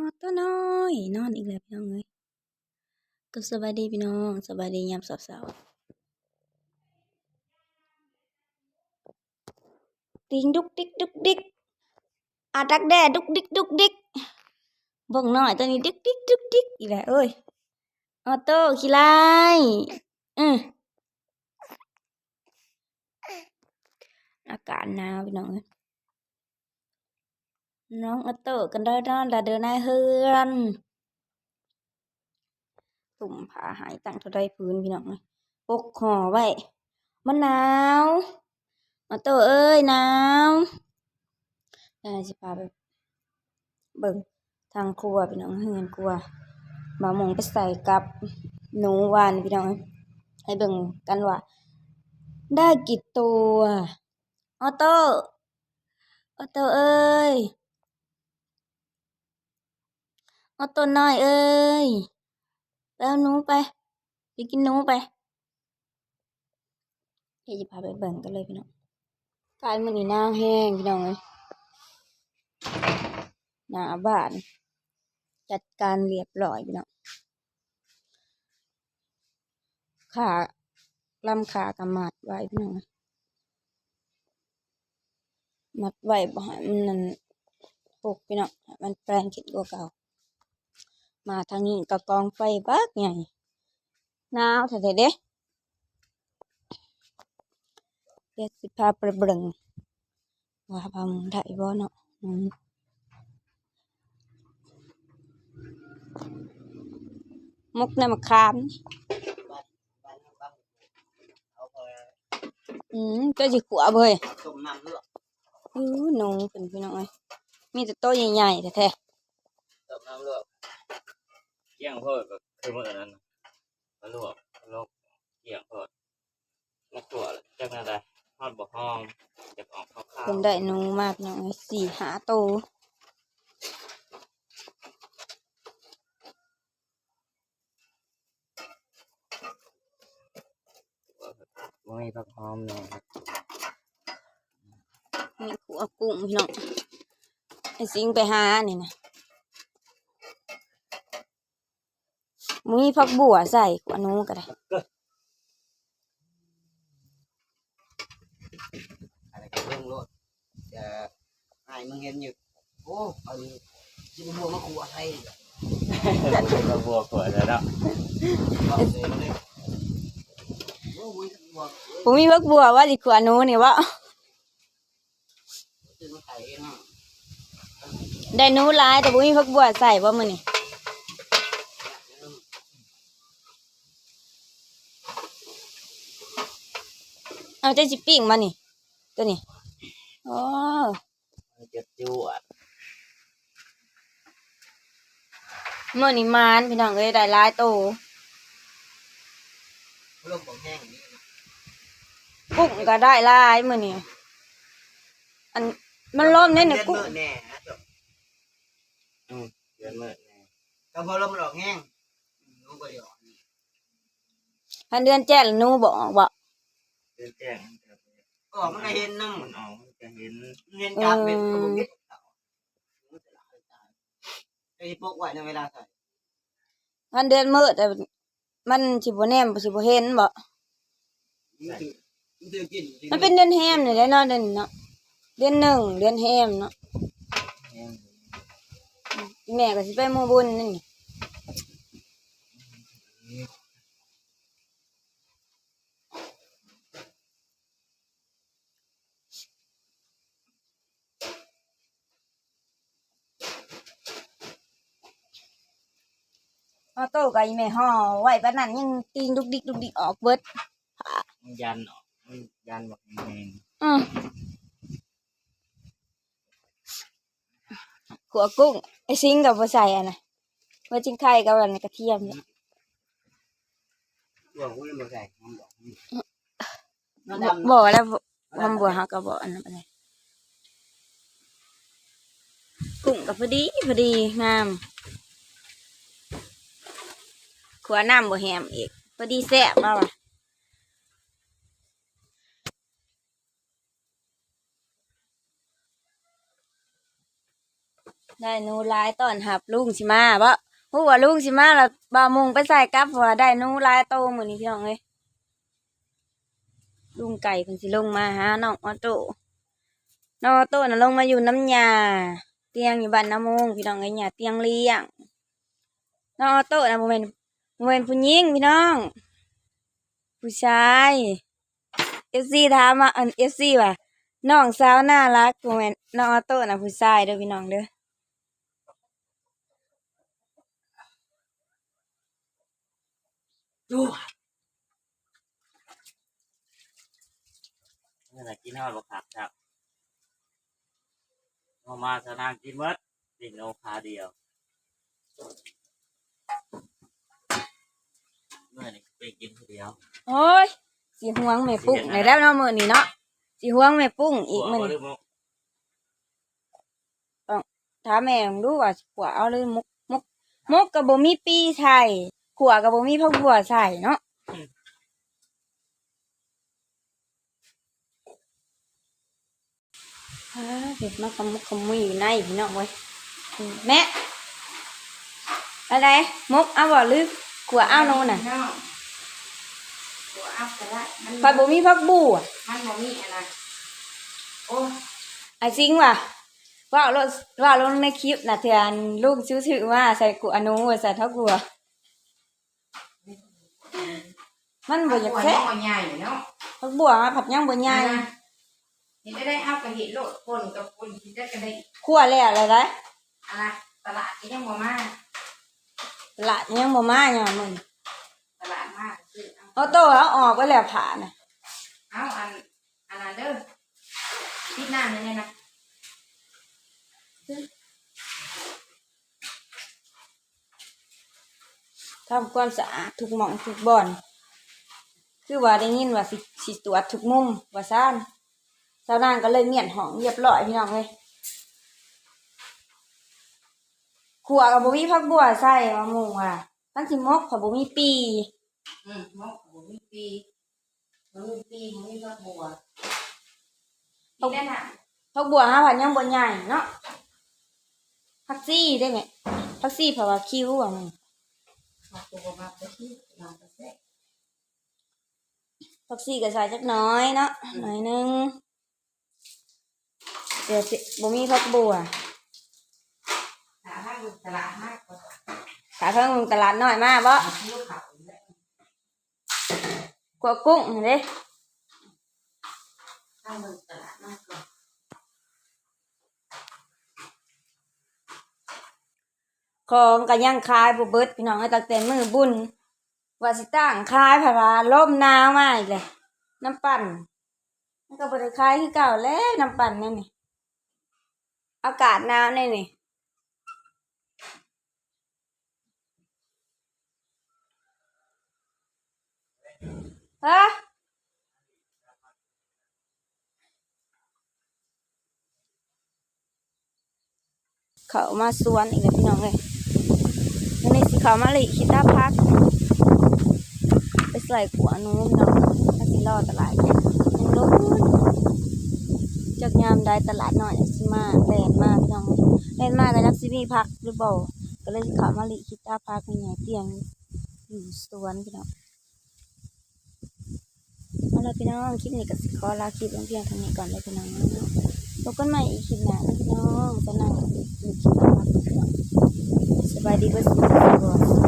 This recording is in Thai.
อตัวน้อยนอนอีกแล้วพี่น้องเอ้ยก็สบายดีพี่น้องสบายดียามเช้าๆติงดุกดิกดุกดิกอาดักแด้ดุกดิกดุกดิกบิ่งน้อยตัวนี้ดุกดิกดุกดิกอีกแล้วเอ้ยออโต้ขี้ลายอืออากาศหนาวพี่น้องเอ้ย น้องออโต้กันได้นอนละเดินในเฮือนตุ่มผ้าหายตั้งเท่าใดพื้นพี่น้องเอ้ยปกห่อไว้มันหนาวออโต้เอ้ยหนาวยายสิพาไปเบิ่งทางครัวพี่น้องเฮือนครัวบ่าวหมงไปใส่กับหนูวานพี่น้องเอ้ยให้เบิ่งกันว่า ได้กี่ตัวออโต้ออโต้เอ้ย ออโต้น้อยเอ้ยไปเอาหนูไปไปกินหนูไปเดี๋ยวจะพาไปเบิ่งกันเลยพี่น้องกายมันนี่หน้าแห้งพี่น้องเลยหน้าบ้าน จัดการเรียบร้อยพี่น้องขาลำขากำมัดไว้พี่น้องมัดไว้บ่ให้มันนั่นหกพี่น้องมันแปลงขึ้นกว่าเก่า มาทางนี้ก็กองไฟบักใหญ่หนาวแท้ๆเด้เดี๋ยวสิพาไปเบิ่งว่าพามึงได้บ่เนาะมุกในมะขามอืมเจ้าสิขัวเบยอือดอื้อหนูเป็นพี่น้องเอ้มีแต่โตใหญ่ๆแท้ต้มน้ำ เลือดเกี่ยงเพิ่มก็คือเมื่อนั้นน่ะมาลวกลวกเกี่ยงเพิ่มนักตัวจากนั้นได้ทอดบะฮองจะออกข้าวๆเพิ่นได้หนูมากพี่น้องเอ้ยสี่หาโตวๆไม่ผักหอมเลยครับมีขัวกุ้งพี่น้องไอ้สิงไปหานี่นะ มีผักบัวใส่ขัวหนูก็ได้อะไรก็เรื่องรถจะให้มึงเห็นอยู่โอ้เอาจิบบัวมาขัวไทยมาบัวขัวแล้วเนาะบอกเลยเลยโอ้ยบัวผมมีผักบัวว่าสิขัวหนูนี่วะซื้อมาขายเองอะได้หนูหลายแต่ผมมีผักบัวใส่ว่ามื้อนี่ เอาใจสิปิ้งมานี่ ตัวนี้อ๋อเจ็บจวดมื้อนี้มานพี่น้องเอ้ยได้หลายโตร่มของแห้งนี่นะกุ้งก็ได้หลายมื้อนี้อันมันล้มแน่น่ะเดือนกุ้งมื่อแน่นะจบอืมเดือนมื่อแน่ก็พอลมมันออกแห้งอืมรู้ก็หยอกพันเดือนแจ้งหนูบอกบ่เดือน แจ้งออกมันก็เห็นน้ำมันออกมันก็เห็นเห็นกาบเป็นกระบอกเก็ดไอ้พวกไว้ในเวลาใส่พันเดือนมืดแต่มันสิบ่แนมสิบ่เห็นบ่มันถือมันถือกินมันเป็นเดือนแฮมนี่แหละเนาะเดือนนี้เนาะเดือนหนึ่งเดือนแฮมเนาะแห้งแม่ก็สิไปหมู่บุญนั่ นนี่ออโต้กับอีแม่ห่อไว้ปานนั้นยังตีนดุกดิกดุกดิกออกเบิดมันยันออกมันยันแบบแห้งอือขัวกุ้งไอ้ซิงกับบ่ใส่อะนะว่าจิ้งไข่กับอันกระเทียมเนี่ยตัวกูยังไม่ใส่มันบอกบ่บ่แล้วบ่ทำบัวเฮาก็บ่อันนั้นปานใดกุ้งก็พอดีพอดีงาม ขัวน้ำบ่แฮมอีกพอดีแซ่บแล้วว่ะได้นูหลายตอนหับลุงสิมาบ่ฮู้ว่าลุงสิมาแล้วบ่ามุงไปใส่กับเพราะว่าได้นูหลายโตมื้อนี้พี่น้องเอ้ยลุงไก่เพิ่นสิลงมาหาน้องออโต้น้องออโต้น่ะลงมาอยู่น้ำยาเตียงอยู่บ้านน้ำมงพี่น้องเอ้ยหยาเตียงเลี้ยงน้องออโต้น่ะบ่แม่น บ่แม่นผู้หญิงพี่น้อง ผู้ชาย FC ถามมาอัน FC ว่าน้องสาวน่ารักบ่แม่นน้องออโต้นะผู้ชายเด้อพี่น้องเด้อดูนี่แหละกินฮอดบ่ขาดครับพอมาสนางกินหมดกินโอคาเดียว มื่อนี่ไปกินคนเดียวโอ้ยสีห่วงแม่ปุ้งในแล้วเนาะมื้อนี้เนาะสีห่วงแม่ปุ้งอีกมื้อหัวนี้บ่ได้บ่ถามแม่ผมดูว่าสิขัวเอาเลยมุกมุกมุกก็บ่มีปีใส่ขัวก็บ่มีผักบัวใส่เนาะฮ่าเด็ดมาขมุกขมุยอยู่ในพี่น้องเว้ยอืมแม่อะไรมุกเอาบ่หรือ ขัวเอาโน่นน่ะตัวอัพก็ได้มันข่อยบ่มีผักบัวมันบ่มีอะไรโอ้ไอ้จริงว่ะว่าเราว่าลงในคลิปน่ะเถื่อนลูกชื่อถือว่าใส่กูอนุว่าใส่เท่ากูอะมันบ่อยากตัวแท้น้อยใหญ่เนาะผักบัวมาผัดย่างบ่ใหญ่เห็นได้ได้เอากระเห็ดโลดคนกับคนที่ได้กันได้คั่วแล้วอะไรได้อะไรตลาดที่ยังบ่มา ละยังบ่มาหยังมึงตลาดมากคือเอาเอาโตเอาออกไว้แล้วผ่าน่ะเอาอันอันนั้นเด้อพิดหน้าเนี่ยนะทำความสะอาดทุกหม่องทุกบ่อน คือว่าได้ยินว่าสิสิตรวจทุกมุมว่าซ่านชาวนางก็เลยเมียนห้องเรียบร้อยพี่น้องเอ้ย ขัวกับบ่มีผักบัวใส่ว่าหมู่ว่าตั้งสิมกกับบ่มีปีอืมมกบ่มีปีบ่มีปีบ่มีดอกบัวนี่ได้น่ะผักบัวห้าพันยังบ่ใหญ่เนาะผักซี่ได้ไหมผักซี่เพราะว่าคิ้วอะมันมาตัวมาไปที่มาไปเสะผักซี่ก็ใส่จักหน้อยเนาะหน่อยหนึงเดี๋ยวสิบ่มีผักบัว หาทางตลาดมากกว่าขาเพิ่งลงตลาดน้อยมากบ่เอาที่เขาเลยกัวกุ้งเด้ทางตลาดมากกว่าของก็ยังขายบ่เบิดพี่น้องเอ้ยตั้งแต่มือบุญว่าสิตั้งขายเพราะว่าลมหนาวมาอีกเลยน้ำปั่นมันก็บ่ได้ขายคือเก่าแล้วน้ำปั่นนั่นนี่อากาศหนาวนี่นี่ ฮะเขามาสวนอีกแล้วพี่น้องเลยวันนี้สิเขามาเลยคิดตาพักไปใส่ขัวหนู้พี่น้องถ้าสิรอตลาดยังรู้จากยามได้ตลาดหน่อยสิมาแลนมาพี่น้องแลนมาก็ยักสิมีพักหรือเปล่าก็เลยสิเขามาลยคิดตาพักมีไงเตียงอยู่สวนพี่น้อง เล่ะพี่น้องคลิปนี้ก็สิขอลาคลิปลงเพียงเท่านี้ก่อนเลยพี่น้องพบกันใหม่อีกคลิปหน้าพี่น้องจะนั่งอยู่คลิปหน้าพี่น้องสบายดีเบ่สุขสบาย